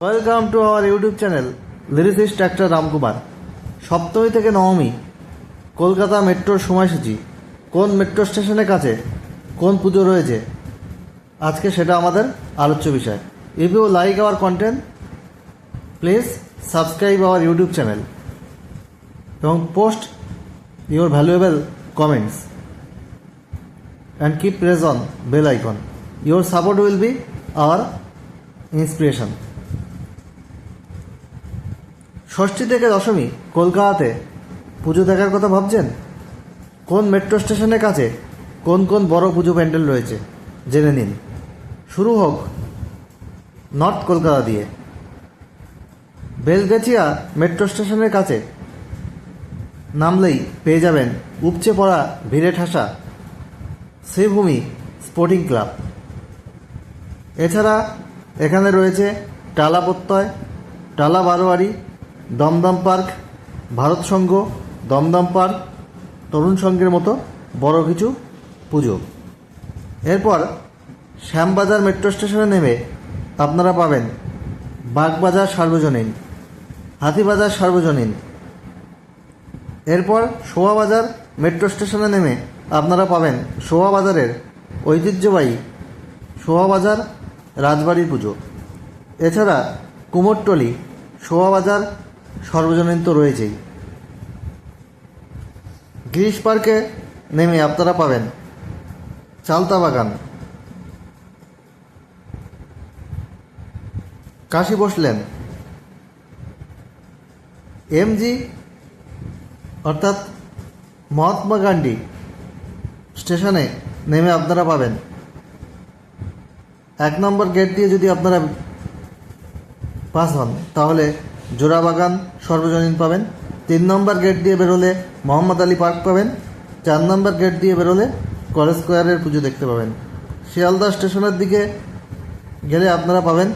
Welcome to our YouTube channel lyricist doctor Ramkumar Saptami থেকে নবমী, কলকাতা মেট্রোর সময়সূচি, কোন মেট্রো স্টেশনের কাছে, কোন পুজো রয়েছে আজকে সেটা আমাদের আলোচ্য বিষয় if you like our content please subscribe our YouTube channel এবং post your valuable comments and keep press on bell icon. Your support will be our inspiration. Shashthi থেকে দশমী, কলকাতাতে পুজো দেখার কথা ভাবছেন? কোন মেট্রো স্টেশনের কাছে কোন কোন বড় পুজো প্যান্ডেল রয়েছে? জেনে নিন। শুরু হোক নর্থ কলকাতা দিয়ে। বেলগাছিয়া মেট্রো স্টেশনের কাছে নামলেই পেয়ে যাবেন উপচে পড়া ভিড়ে ঠাসা শ্রীভূমি স্পোর্টিং ক্লাব। এছাড়া এখানে রয়েছে টালা প্রত্যয়, টালা বারোয়ারি দমদম পার্ক, ভারত সংঘ দমদম পার্ক, তরুণ সংঘের মতো বড় কিছু পুজো। এরপর শ্যামবাজার মেট্রো স্টেশনে নেমে আপনারা পাবেন বাগবাজার সার্বজনীন, হাতিবাজার সার্বজনীন। এরপর শোয়াবাজার মেট্রো স্টেশনে নেমে আপনারা পাবেন শোয়াবাজারের ঐতিহ্যবাহী শোয়াবাজার রাজবাড়ির পুজো। এছাড়া কুমোরটলি শোয়াবাজার সর্বজনীন তো রয়েছেই। গিরিশ পার্কে নেমে আপনারা পাবেন চালতা বাগান। কাশি বসলেন। এমজি, অর্থাৎ মহাত্মা গান্ধী স্টেশনে নেমে আপনারা পাবেন। এক নম্বর গেট দিয়ে যদি আপনারা পাস হন, তাহলে জোড়াবাগান সর্বজনীন পাবেন। তিন নম্বর গেট দিয়ে বেরোলে মোহাম্মদ আলী পার্ক পাবেন। চার নম্বর গেট দিয়ে বেরোলে কলেজ স্কোয়ারের পুজো দেখতে পাবেন। শিয়ালদা স্টেশনের দিকে গেলে আপনারা পাবেন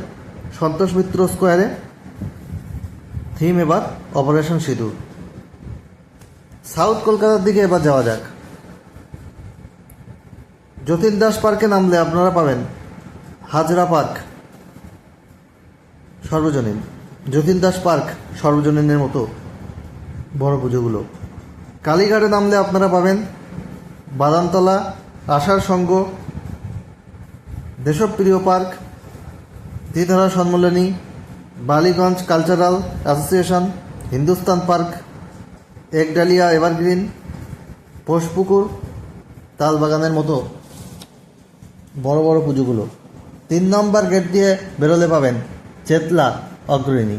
সন্তোষ মিত্র স্কোয়ারে। থিম এবার অপারেশন সিঁদুর। সাউথ কলকাতার দিকে এবার যাওয়া যাক। যতীন দাস পার্কে নামলে আপনারা পাবেন হাজরা পার্ক। সর্বজনীন। যতীন দাস পার্ক সর্বজনীনের মতো বড় পুজোগুলো। কালীঘাটে নামলে আপনারা পাবেন Badamtala Ashar Sangha, Deshapriya Park Tridhara Sammilani Ballygunge Cultural Association, Hindustan Park, Ekdalia Evergreen, Poshpukur, তালবাগানের মতো বড় বড় পুজোগুলো। তিন নম্বর গেট দিয়ে বেরোলে পাবেন চেতলা। অগ্রণী।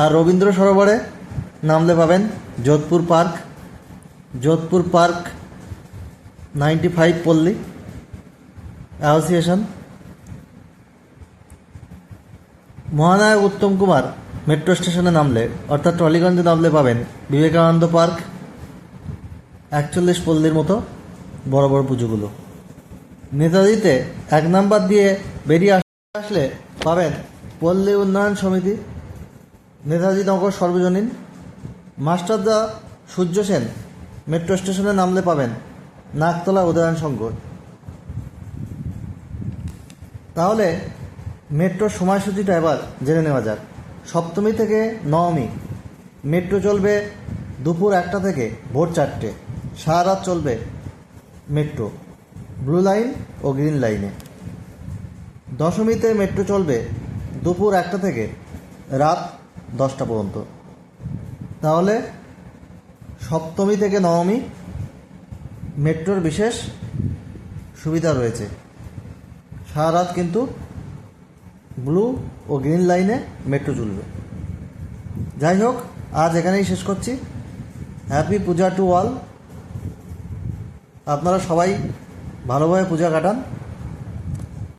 আর রবীন্দ্র সরোবরে নামলে পাবেন Jodhpur Park Jodhpur Park ninety five Palli, association. Mahanayak Uttam Kumar metro স্টেশনে নামলে, অর্থাৎ টলিগঞ্জে নামলে পাবেন বিবেকানন্দ পার্ক, একচল্লিশ পল্লীর মতো বড় বড় পুজোগুলো। নেতাজিতে এক নাম্বার দিয়ে বেরিয়ে আসলে পাবেন পল্লী উন্নয়ন সমিতি, নেতাজি নগর সর্বজনীন মাস্টারদা সূর্য সেন মেট্রো স্টেশনে নামলে পাবেন নাকতলা উদয়ন সংকট। তাহলে মেট্রোর সময়সূচিটা এবার জেনে নেওয়া যাক। সপ্তমী থেকে নবমী, মেট্রো চলবে দুপুর একটা থেকে ভোর চারটে সারা রাত চলবে মেট্রো, ব্লু লাইন ও গ্রিন লাইনে। দশমীতে মেট্রো চলবে দুপুর একটা থেকে রাত দশটা পর্যন্ত। তাহলে সপ্তমী থেকে নবমী মেট্রোর বিশেষ সুবিধা রয়েছে। সারা রাত কিন্তু ব্লু ও গ্রিন লাইনে মেট্রো চলবে। যাই হোক, আজ এখানেই শেষ করছি। হ্যাপি পূজা টু অল আপনারা সবাই ভালোভাবে পূজা কাটান।